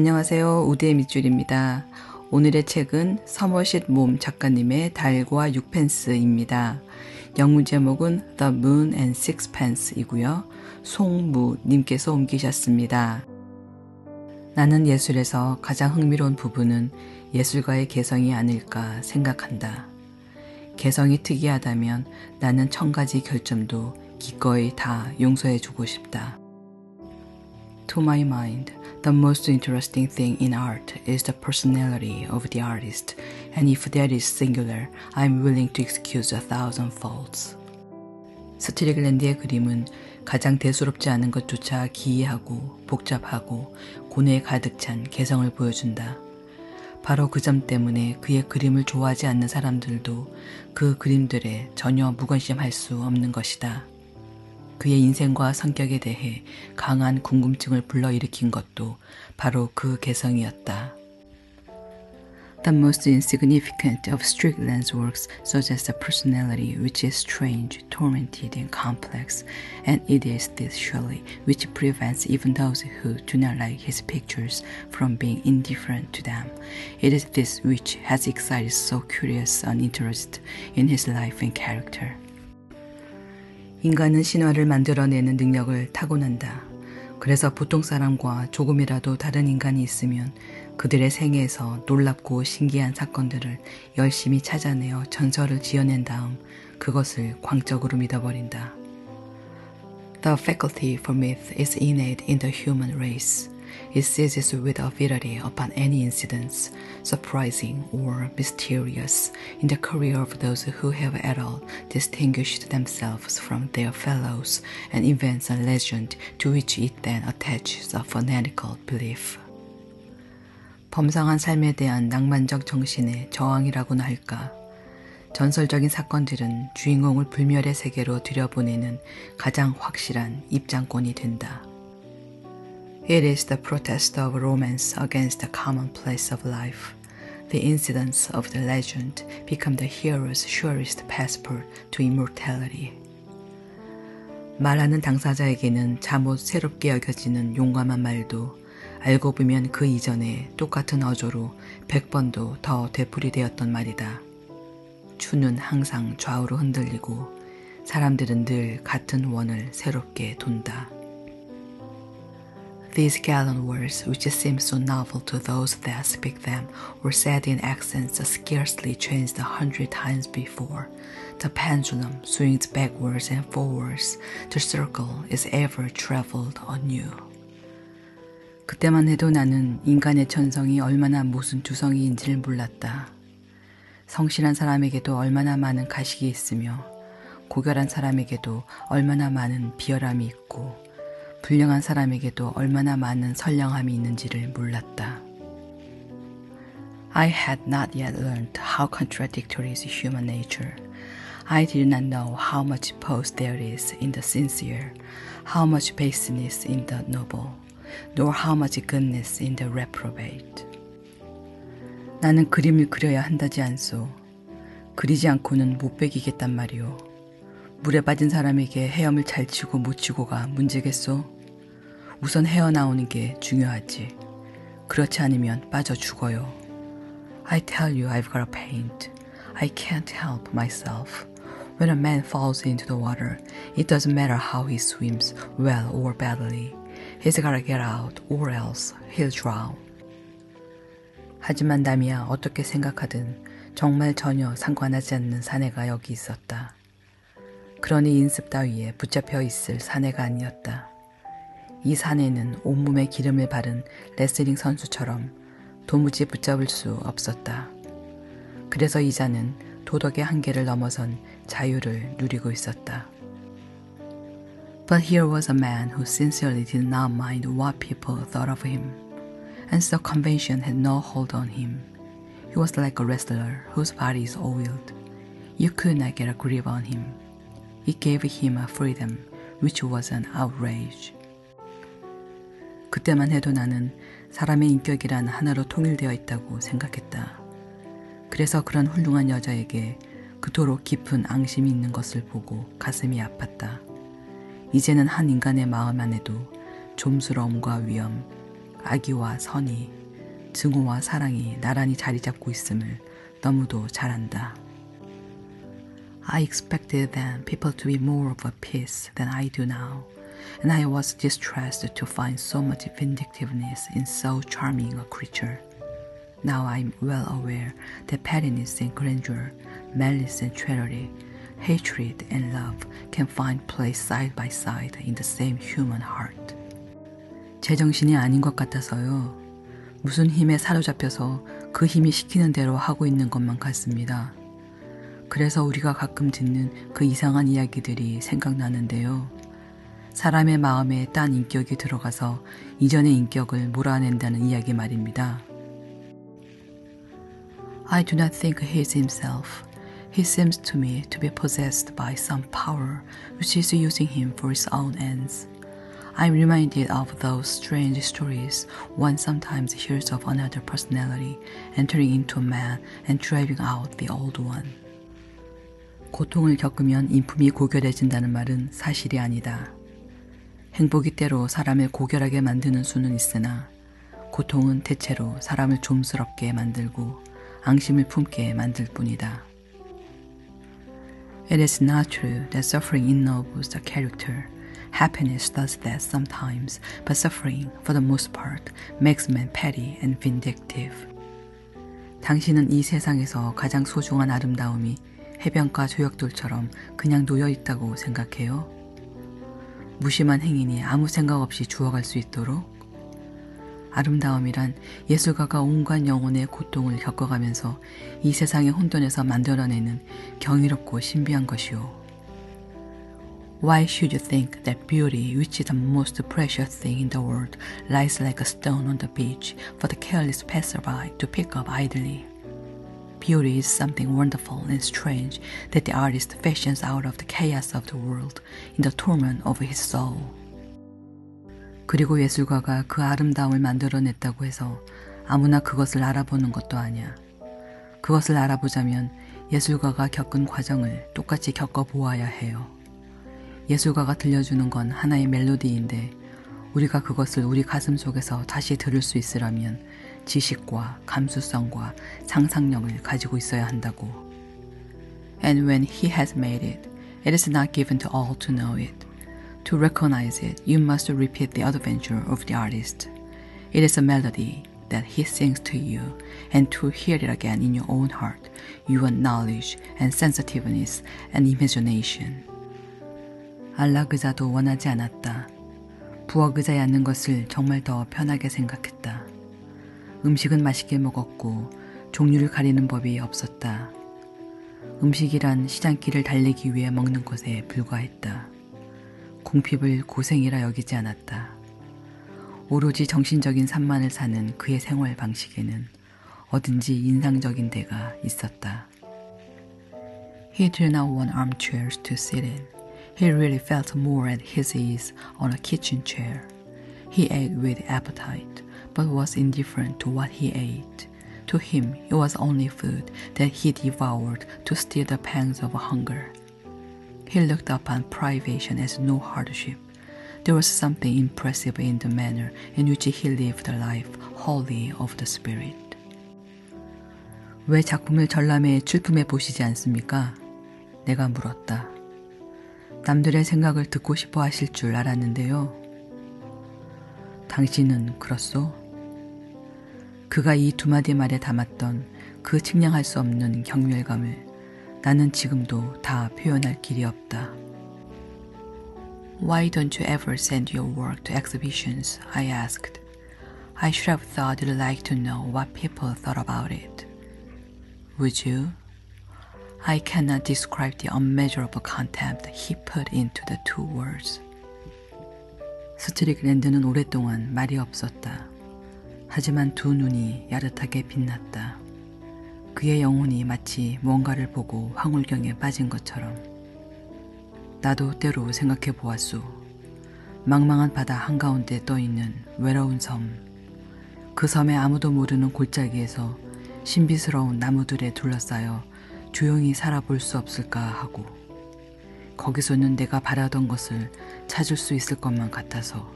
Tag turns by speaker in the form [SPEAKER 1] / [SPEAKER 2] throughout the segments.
[SPEAKER 1] 안녕하세요. 우드의 밑줄입니다. 오늘의 책은 서머싯 몸 작가님의 달과 육펜스입니다. 영문 제목은 The Moon and Sixpence이고요. 송무 님께서 옮기셨습니다. 나는 예술에서 가장 흥미로운 부분은 예술가의 개성이 아닐까 생각한다. 개성이 특이하다면 나는 천 가지 결점도 기꺼이 다 용서해주고 싶다. To my mind, the most interesting thing in art is the personality of the artist, and if that is singular, I'm willing to excuse a thousand faults. 스트리글랜드의 그림은 가장 대수롭지 않은 것조차 기이하고 복잡하고 고뇌에 가득 찬 개성을 보여준다. 바로 그 점 때문에 그의 그림을 좋아하지 않는 사람들도 그 그림들에 전혀 무관심할 수 없는 것이다. 그의 인생과 성격에 대해 강한 궁금증을 불러일으킨 것도 바로 그 개성이었다. The most insignificant of Strickland's works suggests a personality which is strange, tormented, and complex, and it is this surely which prevents even those who do not like his pictures from being indifferent to them. It is this which has excited so curious an interest in his life and character. 인간은 신화를 만들어내는 능력을 타고난다. 그래서 보통 사람과 조금이라도 다른 인간이 있으면 그들의 생애에서 놀랍고 신기한 사건들을 열심히 찾아내어 전설을 지어낸 다음 그것을 광적으로 믿어버린다. The faculty for myth is innate in the human race. It seizes with avidity upon any incidents, surprising or mysterious, in the career of those who have at all distinguished themselves from their fellows, and invents a legend to which it then attaches a fanatical belief. 범상한 삶에 대한 낭만적 정신의 저항이라고나 할까. 전설적인 사건들은 주인공을 불멸의 세계로 들여보내는 가장 확실한 입장권이 된다. It is the protest of romance against the commonplace of life. The incidents of the legend become the hero's surest passport to immortality. 말하는 당사자에게는 잠옷 새롭게 여겨지는 용감한 말도 알고 보면 그 이전에 똑같은 어조로 백 번도 더 되풀이되었던 말이다. 추는 항상 좌우로 흔들리고 사람들은 늘 같은 원을 새롭게 돈다. These gallant words, which seem so novel to those that speak them, were said in accents scarcely changed a hundred times before. The pendulum swings backwards and forwards. The circle is ever traveled anew. 그때만 해도 나는 인간의 천성이 얼마나 무슨 주성이인지를 몰랐다. 성실한 사람에게도 얼마나 많은 가식이 있으며, 고결한 사람에게도 얼마나 많은 비열함이 있고, 불량한 사람에게도 얼마나 많은 선량함이 있는지를 몰랐다. I had not yet learned how contradictory is human nature. I did not know how much pose there is in the sincere, how much baseness in the noble, nor how much goodness in the reprobate. 나는 그림을 그려야 한다지 않소. 그리지 않고는 못 베기겠단 말이오. 물에 빠진 사람에게 헤엄을 잘 치고 못 치고가 문제겠소? 우선 헤어나오는 게 중요하지. 그렇지 않으면 빠져 죽어요. I tell you I've got a paint. I can't help myself. When a man falls into the water, it doesn't matter how he swims, well or badly. He's gotta get out or else he'll drown. 하지만 남이야 어떻게 생각하든 정말 전혀 상관하지 않는 사내가 여기 있었다. 그러니 인습 따위에 붙잡혀 있을 사내가 아니었다. 이 사내는 온몸에 기름을 바른 레슬링 선수처럼 도무지 붙잡을 수 없었다. 그래서 이자는 도덕의 한계를 넘어선 자유를 누리고 있었다. But here was a man who sincerely did not mind what people thought of him, and so convention had no hold on him. He was like a wrestler whose body is oiled. You could not get a grip on him. It gave him a freedom which was an outrage. 그때만 해도 나는 사람의 인격이란 하나로 통일되어 있다고 생각했다. 그래서 그런 훌륭한 여자에게 그토록 깊은 앙심이 있는 것을 보고 가슴이 아팠다. 이제는 한 인간의 마음 안에도 좀스러움과 위험, 악의와 선이, 증오와 사랑이 나란히 자리 잡고 있음을 너무도 잘 안다. I expected then people to be more of a peace than I do now, and I was distressed to find so much vindictiveness in so charming a creature. Now I'm well aware that pettiness and grandeur, malice and treachery, hatred and love can find place side by side in the same human heart. 제정신이 아닌 것 같아서요. 무슨 힘에 사로잡혀서 그 힘이 시키는 대로 하고 있는 것만 같습니다. 그래서 우리가 가끔 듣는 그 이상한 이야기들이 생각나는데요. 사람의 마음에 딴 인격이 들어가서 이전의 인격을 몰아낸다는 이야기 말입니다. I do not think he is himself. He seems to me to be possessed by some power which is using him for its own ends. I'm reminded of those strange stories one sometimes hears of another personality entering into a man and driving out the old one. 고통을 겪으면 인품이 고결해진다는 말은 사실이 아니다. 행복이 때로 사람을 고결하게 만드는 수는 있으나 고통은 대체로 사람을 좀스럽게 만들고 앙심을 품게 만들 뿐이다. It is not true that suffering ennobles the character. Happiness does that sometimes, but suffering, for the most part, makes men petty and vindictive. 당신은 이 세상에서 가장 소중한 아름다움이 해변가 조약돌처럼 그냥 놓여 있다고 생각해요? 무심한 행인이 아무 생각 없이 주워갈 수 있도록? 아름다움이란 예술가가 온갖 영혼의 고통을 겪어가면서 이 세상의 혼돈에서 만들어내는 경이롭고 신비한 것이오. Why should you think that beauty, which is the most precious thing in the world, lies like a stone on the beach for the careless passerby to pick up idly? Beauty is something wonderful and strange that the artist fashions out of the chaos of the world in the torment of his soul. 그리고 예술가가 그 아름다움을 만들어냈다고 해서 아무나 그것을 알아보는 것도 아니야. 그것을 알아보자면 예술가가 겪은 과정을 똑같이 겪어보아야 해요. 예술가가 들려주는 건 하나의 멜로디인데 우리가 그것을 우리 가슴 속에서 다시 들을 수 있으려면 지식과 감수성과 상상력을 가지고 있어야 한다고. And when he has made it, it is not given to all to know it. To recognize it, you must repeat the adventure of the artist. It is a melody that he sings to you, and to hear it again in your own heart, you want knowledge and sensitiveness and imagination. 안락의자도 원하지 않았다. 부엌의자에 앉는 것을 정말 더 편하게 생각했다. 음식은 맛있게 먹었고 종류를 가리는 법이 없었다. 음식이란 시장길을 달리기 위해 먹는 것에 불과했다. 궁핍을 고생이라 여기지 않았다. 오로지 정신적인 산만을 사는 그의 생활 방식에는 어딘지 인상적인 데가 있었다. He did not want armchairs to sit in. He really felt more at his ease on a kitchen chair. He ate with appetite, but was indifferent to what he ate. To him, it was only food that he devoured to still the pangs of hunger. He looked upon privation as no hardship. There was something impressive in the manner in which he lived a life wholly of the spirit. 왜 작품을 전람회에 출품해 보시지 않습니까? 내가 물었다. 남들의 생각을 듣고 싶어 하실 줄 알았는데요. 당신은 그렇소? 그가 이 두 마디 말에 담았던 그 측량할 수 없는 경멸감을 나는 지금도 다 표현할 길이 없다. Why don't you ever send your work to exhibitions? I asked. I should have thought you'd like to know what people thought about it. Would you? I cannot describe the unmeasurable contempt he put into the two words. 스트릭랜드는 오랫동안 말이 없었다. 하지만 두 눈이 야릇하게 빛났다. 그의 영혼이 마치 뭔가를 보고 황홀경에 빠진 것처럼. 나도 때로 생각해 보았소. 망망한 바다 한가운데 떠있는 외로운 섬. 그 섬에 아무도 모르는 골짜기에서 신비스러운 나무들에 둘러싸여 조용히 살아볼 수 없을까 하고 거기서는 내가 바라던 것을 찾을 수 있을 것만 같아서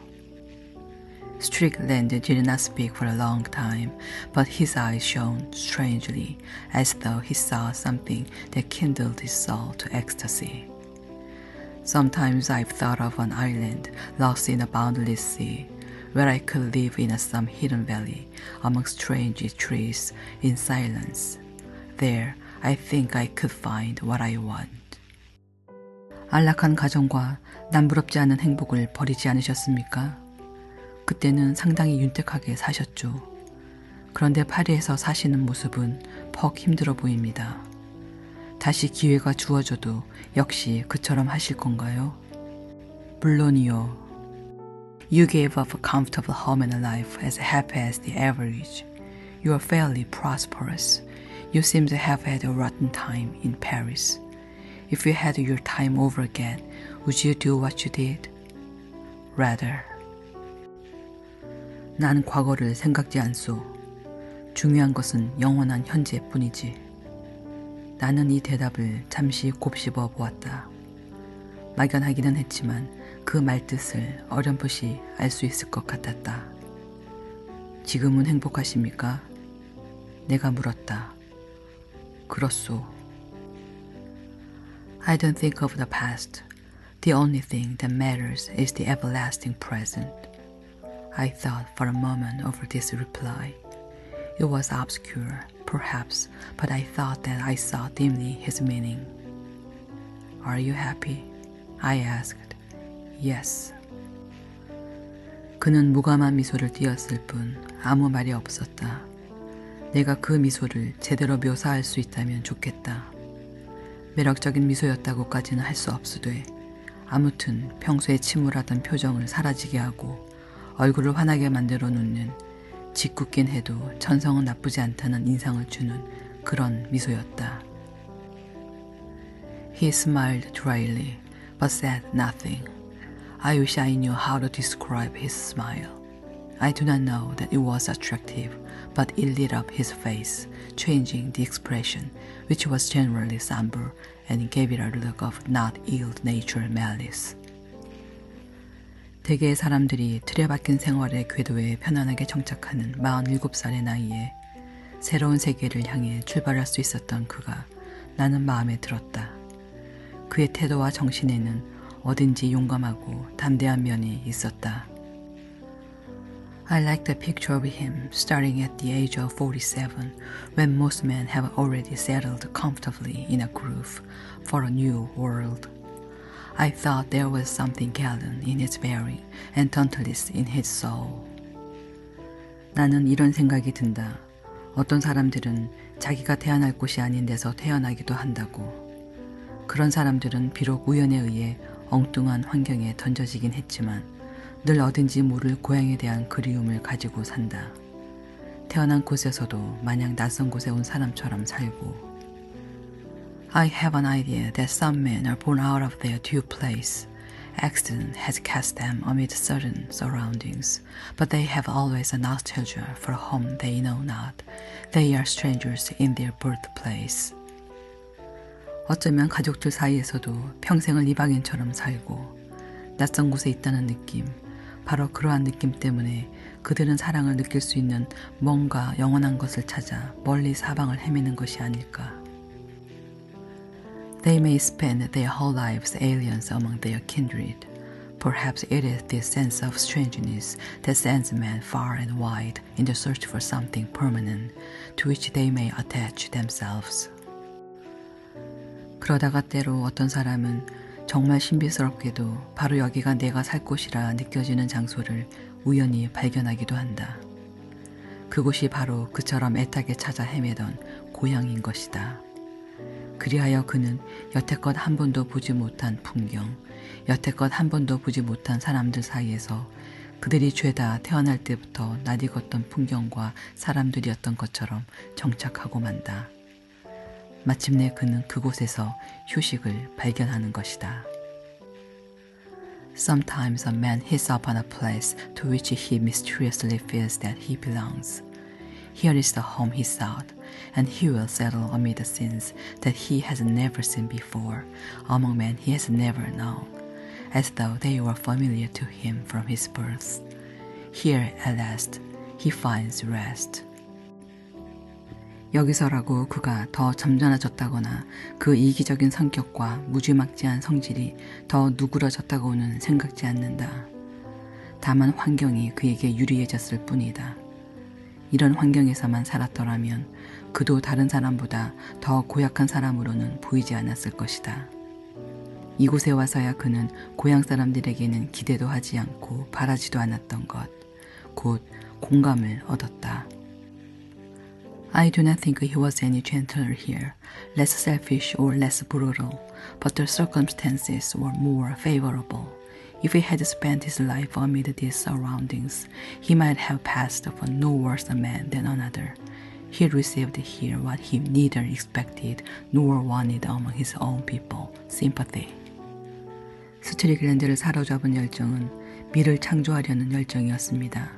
[SPEAKER 1] Strickland did not speak for a long time, but his eyes shone strangely, as though he saw something that kindled his soul to ecstasy. Sometimes I've thought of an island lost in a boundless sea, where I could live in a some hidden valley among strange trees in silence. There, I think I could find what I want. 안락한 가정과 남부럽지 않은 행복을 버리지 않으셨습니까? 그때는 상당히 윤택하게 사셨죠. 그런데 파리에서 사시는 모습은 퍽 힘들어 보입니다. 다시 기회가 주어져도 역시 그처럼 하실 건가요? 물론이요. You gave up a comfortable home and a life as happy as the average. You are fairly prosperous. You seem to have had a rotten time in Paris. If you had your time over again, would you do what you did? Rather. 난 과거를 생각지 않소. 중요한 것은 영원한 현재뿐이지. 나는 이 대답을 잠시 곱씹어 보았다. 막연하기는 했지만 그 말뜻을 어렴풋이 알 수 있을 것 같았다. 지금은 행복하십니까? 내가 물었다. 그렇소. I don't think of the past. The only thing that matters is the everlasting present. I thought for a moment over this reply. It was obscure, perhaps, but I thought that I saw dimly his meaning. Are you happy? I asked. Yes. 그는 무감한 미소를 띄었을 뿐 아무 말이 없었다. 내가 그 미소를 제대로 묘사할 수 있다면 좋겠다. 매력적인 미소였다고까지는 할 수 없으되 아무튼 평소에 침울하던 표정을 사라지게 하고 얼굴을 환하게 만들어 놓는 짓궂긴 해도 전성은 나쁘지 않다는 인상을 주는 그런 미소였다. He smiled dryly, but said nothing. I wish I knew how to describe his smile. I do not know that it was attractive, but it lit up his face, changing the expression, which was generally somber, and gave it a look of not ill-natured malice. 대개의 사람들이 틀에 박힌 생활의 궤도에 편안하게 정착하는 47살의 나이에 새로운 세계를 향해 출발할 수 있었던 그가 나는 마음에 들었다. 그의 태도와 정신에는 어딘지 용감하고 담대한 면이 있었다. I like the picture of him starting at the age of 47, when most men have already settled comfortably in a groove for a new world. I thought there was something gallant in his bearing and dauntless in his soul. 나는 이런 생각이 든다. 어떤 사람들은 자기가 태어날 곳이 아닌 데서 태어나기도 한다고. 그런 사람들은 비록 우연에 의해 엉뚱한 환경에 던져지긴 했지만 늘 어딘지 모를 고향에 대한 그리움을 가지고 산다. 태어난 곳에서도 마냥 낯선 곳에 온 사람처럼 살고. I have an idea that some men are born out of their due place. Accident has cast them amid certain surroundings, but they have always a nostalgia for home they know not. They are strangers in their birthplace. 어쩌면 가족들 사이에서도 평생을 이방인처럼 살고 낯선 곳에 있다는 느낌, 바로 그러한 느낌 때문에 그들은 사랑을 느낄 수 있는 뭔가 영원한 것을 찾아 멀리 사방을 헤매는 것이 아닐까. They may spend their whole lives aliens among their kindred. Perhaps it is this sense of strangeness that sends men far and wide in the search for something permanent to which they may attach themselves. 그러다가 때로 어떤 사람은 정말 신비스럽게도 바로 여기가 내가 살 곳이라 느껴지는 장소를 우연히 발견하기도 한다. 그곳이 바로 그처럼 애타게 찾아 헤매던 고향인 것이다. 그리하여 그는 여태껏 한 번도 보지 못한 풍경, 여태껏 한 번도 보지 못한 사람들 사이에서 그들이 죄다 태어날 때부터 낯익었던 풍경과 사람들이었던 것처럼 정착하고 만다. 마침내 그는 그곳에서 휴식을 발견하는 것이다. Sometimes a man hits upon a place to which he mysteriously feels that he belongs. Here is the home he sought, and he will settle amid the scenes that he has never seen before, among men he has never known, as though they were familiar to him from his birth. Here at last he finds rest. 여기서라고 그가 더 점잖아졌다거나 그 이기적인 성격과 무지막지한 성질이 더 누그러졌다고는 생각지 않는다. 다만 환경이 그에게 유리해졌을 뿐이다. 이런 환경에서만 살았더라면 그도 다른 사람보다 더 고약한 사람으로는 보이지 않았을 것이다. 이곳에 와서야 그는 고향 사람들에게는 기대도 하지 않고 바라지도 않았던 것, 곧 공감을 얻었다. I do not think he was any gentler here, less selfish or less brutal, but the circumstances were more favorable. If he had spent his life amid these surroundings, he might have passed for no worse a man than another. He received here what he neither expected nor wanted among his own people sympathy. 스트리글랜드를 사로잡은 열정은 미를 창조하려는 열정이었습니다.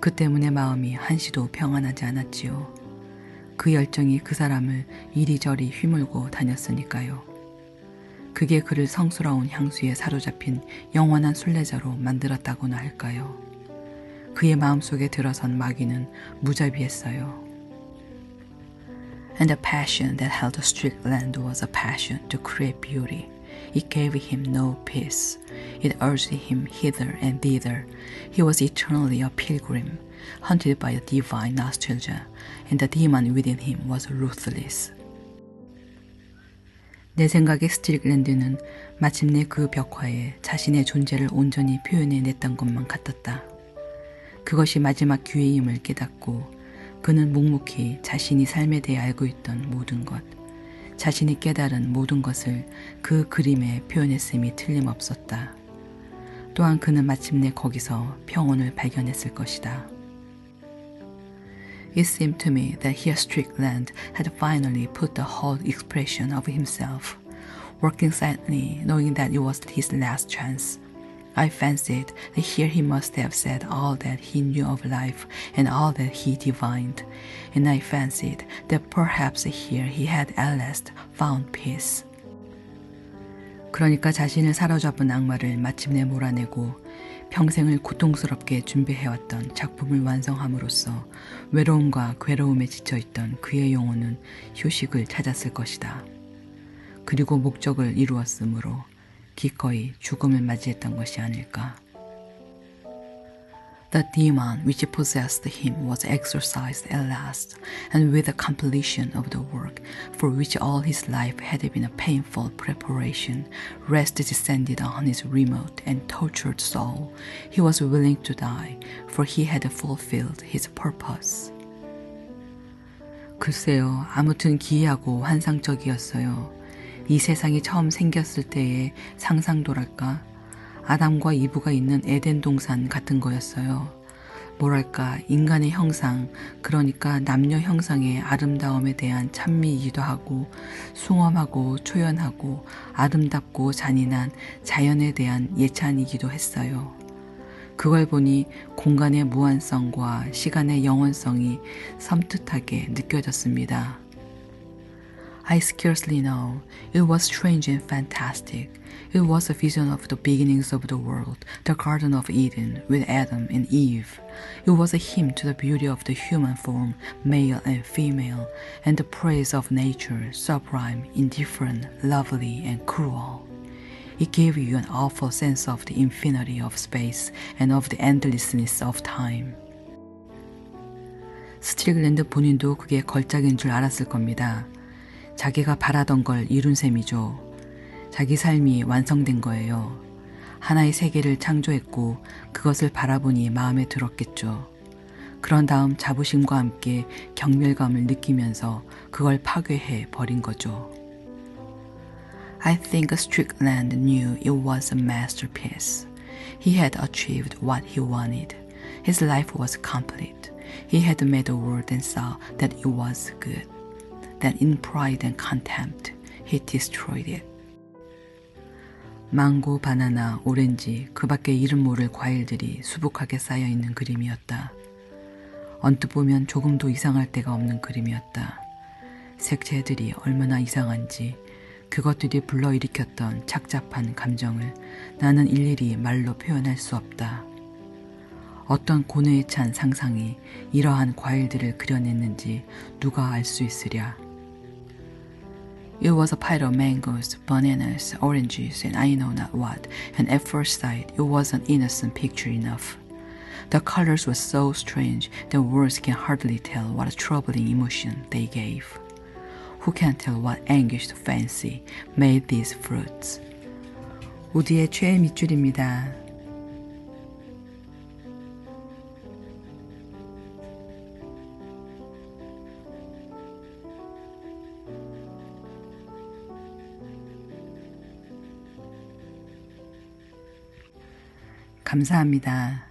[SPEAKER 1] 그 때문에 마음이 한시도 평안하지 않았지요. 그 열정이 그 사람을 이리저리 휘물고 다녔으니까요. 그게 그를 성스러운 향수에 사로잡힌 영원한 순례자로 만들었다고나 할까요? 그의 마음속에 들어선 마귀는 무자비했어요. And the passion that held Strickland was a passion to create beauty. It gave him no peace. It urged him hither and thither. He was eternally a pilgrim, hunted by a divine nostalgia, and the demon within him was ruthless. 내 생각에 스틸랜드는 마침내 그 벽화에 자신의 존재를 온전히 표현해냈던 것만 같았다. 그것이 마지막 기회임을 깨닫고 그는 묵묵히 자신이 삶에 대해 알고 있던 모든 것, 자신이 깨달은 모든 것을 그 그림에 표현했음이 틀림없었다. 또한 그는 마침내 거기서 평온을 발견했을 것이다. It seemed to me that here Strickland had finally put the whole expression of himself, working silently, knowing that it was his last chance. I fancied that here he must have said all that he knew of life and all that he divined, and I fancied that perhaps here he had at last found peace. 그러니까 자신을 사로잡은 악마를 마침내 몰아내고 평생을 고통스럽게 준비해왔던 작품을 완성함으로써 외로움과 괴로움에 지쳐있던 그의 영혼은 휴식을 찾았을 것이다. 그리고 목적을 이루었으므로 기꺼이 죽음을 맞이했던 것이 아닐까. The demon which possessed him was exorcised at last, and with the completion of the work, for which all his life had been a painful preparation, rest descended on his remote and tortured soul. He was willing to die, for he had fulfilled his purpose. 글쎄요, 아무튼 기이하고 환상적이었어요. 이 세상이 처음 생겼을 때의 상상도랄까? 아담과 이브가 있는 에덴 동산 같은 거였어요. 뭐랄까, 인간의 형상, 그러니까 남녀 형상의 아름다움에 대한 찬미이기도 하고, 숭엄하고 초연하고, 아름답고 잔인한 자연에 대한 예찬이기도 했어요. 그걸 보니 공간의 무한성과 시간의 영원성이 섬뜩하게 느껴졌습니다. I scarcely know. It was strange and fantastic. It was a vision of the beginnings of the world, the Garden of Eden with Adam and Eve. It was a hymn to the beauty of the human form, male and female, and the praise of nature, sublime, indifferent, lovely, and cruel. It gave you an awful sense of the infinity of space and of the endlessness of time. 스틸글랜드 본인도 그게 걸작인 줄 알았을 겁니다. 자기가 바라던 걸 이룬 셈이죠. 자기 삶이 완성된 거예요. 하나의 세계를 창조했고 그것을 바라보니 마음에 들었겠죠. 그런 다음 자부심과 함께 경멸감을 느끼면서 그걸 파괴해 버린 거죠. I think Strickland knew it was a masterpiece. He had achieved what he wanted. His life was complete. He had made the world and saw that it was good. Then in pride and contempt, he destroyed it. 망고, 바나나, 오렌지, 그 밖에 이름 모를 과일들이 수북하게 쌓여 있는 그림이었다. 언뜻 보면 조금도 이상할 데가 없는 그림이었다. 색채들이 얼마나 이상한지 그것들이 불러일으켰던 착잡한 감정을 나는 일일이 말로 표현할 수 없다. 어떤 고뇌에 찬 상상이 이러한 과일들을 그려냈는지 누가 알 수 있으랴. It was a pile of mangoes, bananas, oranges, and I know not what, and at first sight it was an innocent picture enough. The colors were so strange that words can hardly tell what a troubling emotion they gave. Who can tell what anguished fancy made these fruits? 우디의 최애 밑줄입니다. 감사합니다.